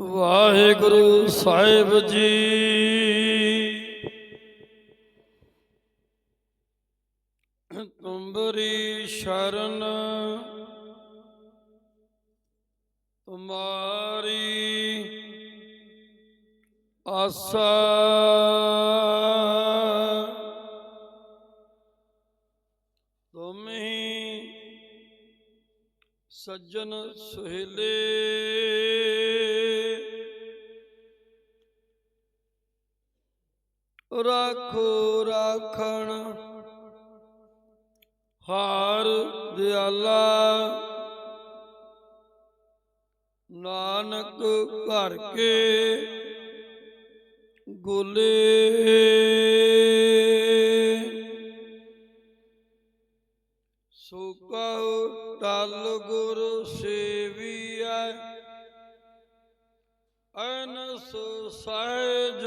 ਵਾਹਿਗੁਰੂ ਸਾਹਿਬ ਜੀ। ਤੁੰਬਰੀ ਸ਼ਰਨ ਤੁਮਾਰੀ ਆਸਾ। ਤੁਮ ਹੀ ਸੱਜਣ ਸੁਹੇਲੇ। ਰਾਖੋ, ਰਾਖਣ। ਹਾਰ ਦਿਆਲਾ। ਨਾਨਕ ਘਰ ਕੇ ਗੁਲੇ। ਸੋ ਕਹੋ ਟਲ ਗੁਰ ਸੇਵੀਐ। ਅਨਸ ਸਹਿਜ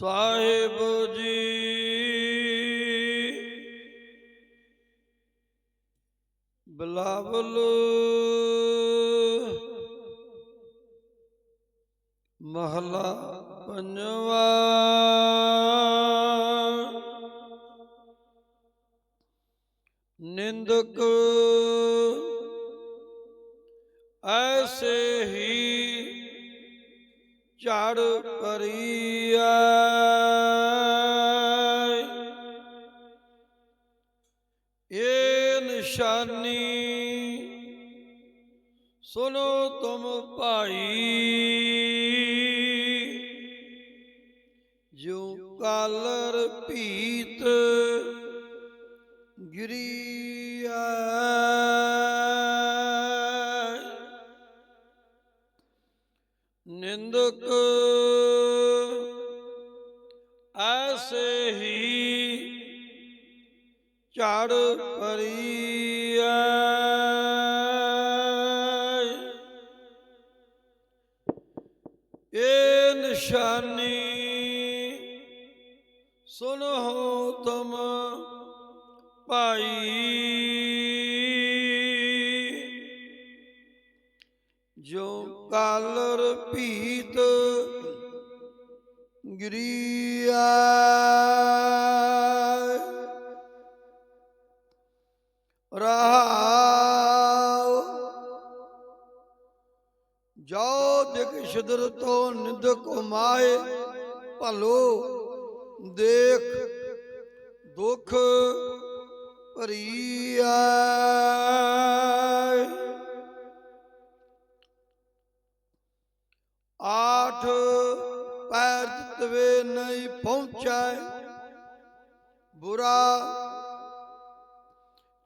ਸਾਹਿਬ ਜੀ। ਬਲਾਵਲ ਮਹਲਾ ਪੰਜਵਾ। ਨਿੰਦਕ ਐਸੇ ਹੀ ਝੜ ਪਰੀਐ ਇਹ ਨਿਸ਼ਾਨੀ ਸੁਨੋ ਤੁਮ ਭਾਈ। ਜੋ ਕਾਲਰ ਭੀਤ ਗਿਰੀਐ ਨਿੰਦਕ ਝੜ ਪਰੀਐ। ਇਹ ਨਿਸ਼ਾਨੀ ਸੁਨੋ ਤੁਮ ਭਾਈ। ਜੋ ਕਾਲਰ ਭੀਤ ਗਰੀਆ ਭਰੀਆ ਆਠ ਪੈਰ ਤਵੇ ਨਹੀਂ ਪਹੁੰਚੈ। ਬੁਰਾ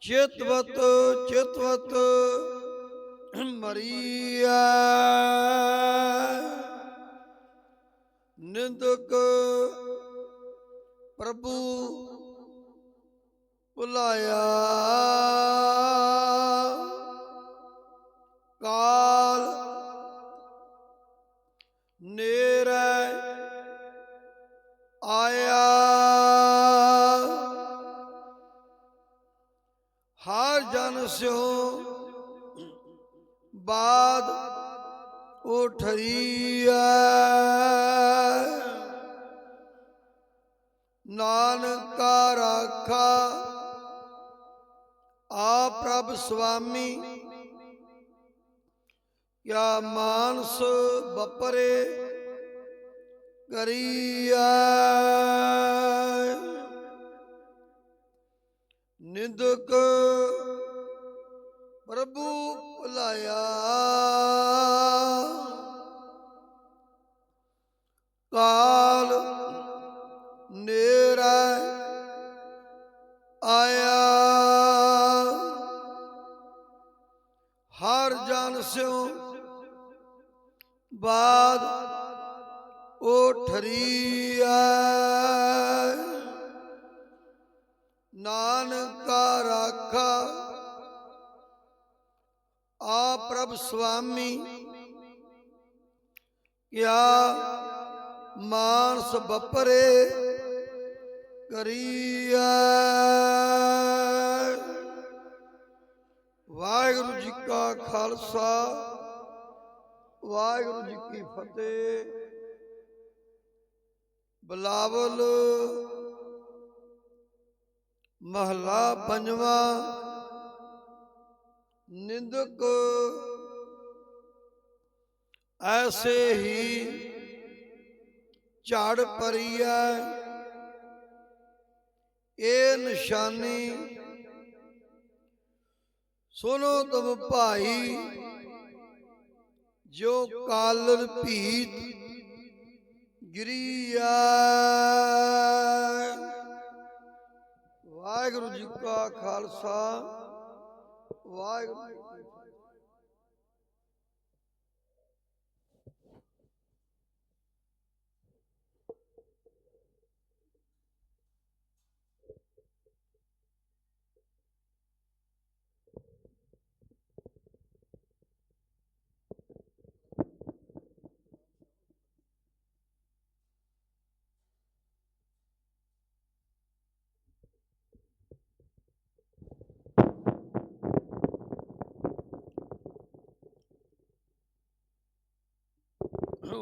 ਚਿਤਵਤ ਚਿਤਵਤ ਮਰੀਆ ਨਿੰਦਕ ਪ੍ਰਭੂ ਭੁਲਾਇਆ। ਕਾਲ ਨੇਰੇ ਆਇਆ। ਹਰ ਜਨ ਸਿਓ ਬਾਦ ਉਠਈਐ ਨਾਨਕਾ ਰਾਖਾ ਆ ਪ੍ਰਭ ਸੁਆਮੀ ਕਿਆ ਮਾਨਸ ਬਪਰੇ ਕਰੀਐ। ਨਿੰਦਕ ਪ੍ਰਭੂ ਭੁਲਾਇਆ। ਕਾਲ ਸਿਉ ਬਾਦ ਉਹ ਠਰੀਐ ਨਾਨਕਾ ਰਾਖਾ ਆ ਪ੍ਰਭ ਸੁਆਮੀ ਕਿਆ ਮਾਨਸ ਬਪਰੇ ਕਰੀਐ ਵਾਹਿਗੁਰੂ ਜੀ ਕਾ ਖਾਲਸਾ, ਵਾਹਿਗੁਰੂ ਜੀ ਕੀ ਫਤਿਹ। ਬਲਾਵਲ ਮਹਲਾ ਪੰਜਵਾ, ਨਿੰਦਕ ਐਸੇ ਹੀ ਝਾੜ ਪਰੀਐ ਇਹ ਨਿਸ਼ਾਨੀ ਸੁਨੋ ਤੁਮ ਭਾਈ ਜੋ ਕਾਲਰ ਭੀਤ ਗਿਰੀਆ ਵਾਹਿਗੁਰੂ ਜੀ ਕਾ ਖਾਲਸਾ ਵਾਹਿਗੁਰੂ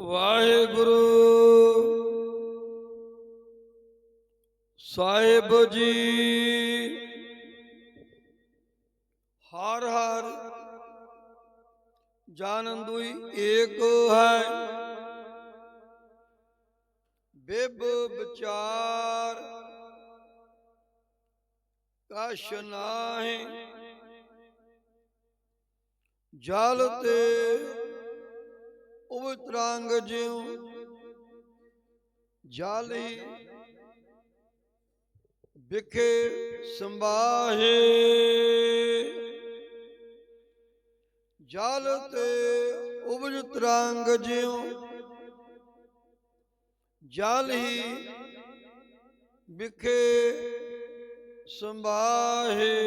ਵਾਹਿਗੁਰੂ। ਸਾਹਿਬ ਜੀ, ਹਰ ਹਰ ਜਾਨਨ ਦੁਈ ਏਕ ਹੈ। ਬਿਬ ਵਿਚਾਰ ਕਛ ਨਾਹੀ, ਜਲ ਤੇ ਉਵਤਰੰਗ ਜਿਉ। ਜਲ ਹੀ ਵਿਖੇ ਸੰਭਾਹੇ। ਜਲ ਤੇ ਉਪਜ ਤਰੰਗ ਜਿਉ। ਜਲ ਹੀ ਵਿਖੇ ਸੰਭਾਹੇ।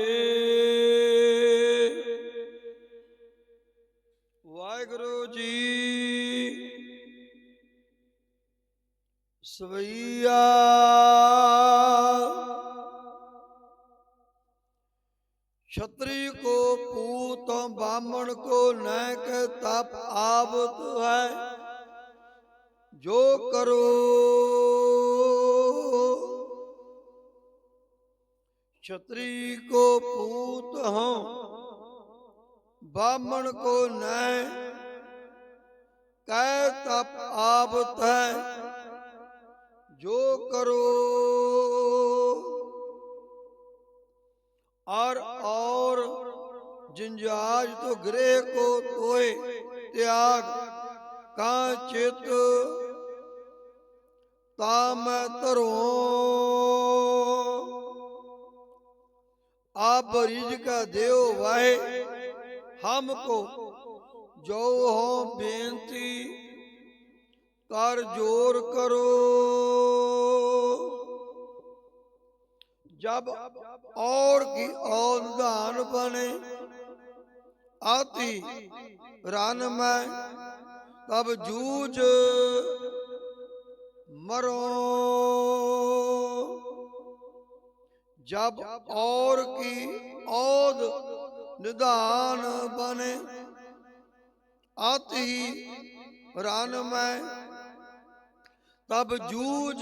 सवैया क्षत्रिय को पूत ब्राह्मण को नय के तप आवत है। जो करो क्षत्रिय को पूत हो ब्राह्मण को नय कै तप आवत है। ਜੋ ਕਰੋ और और जिंजाज तो गृह को तोय त्याग का चित ताम तरो आप रिज का देव वाहे हमको जो हो बेनती कर जोर करो जब और की औदान बने आती रन में तब जूझ मरो जब और की औद निदान बने आती रन में तब जूझ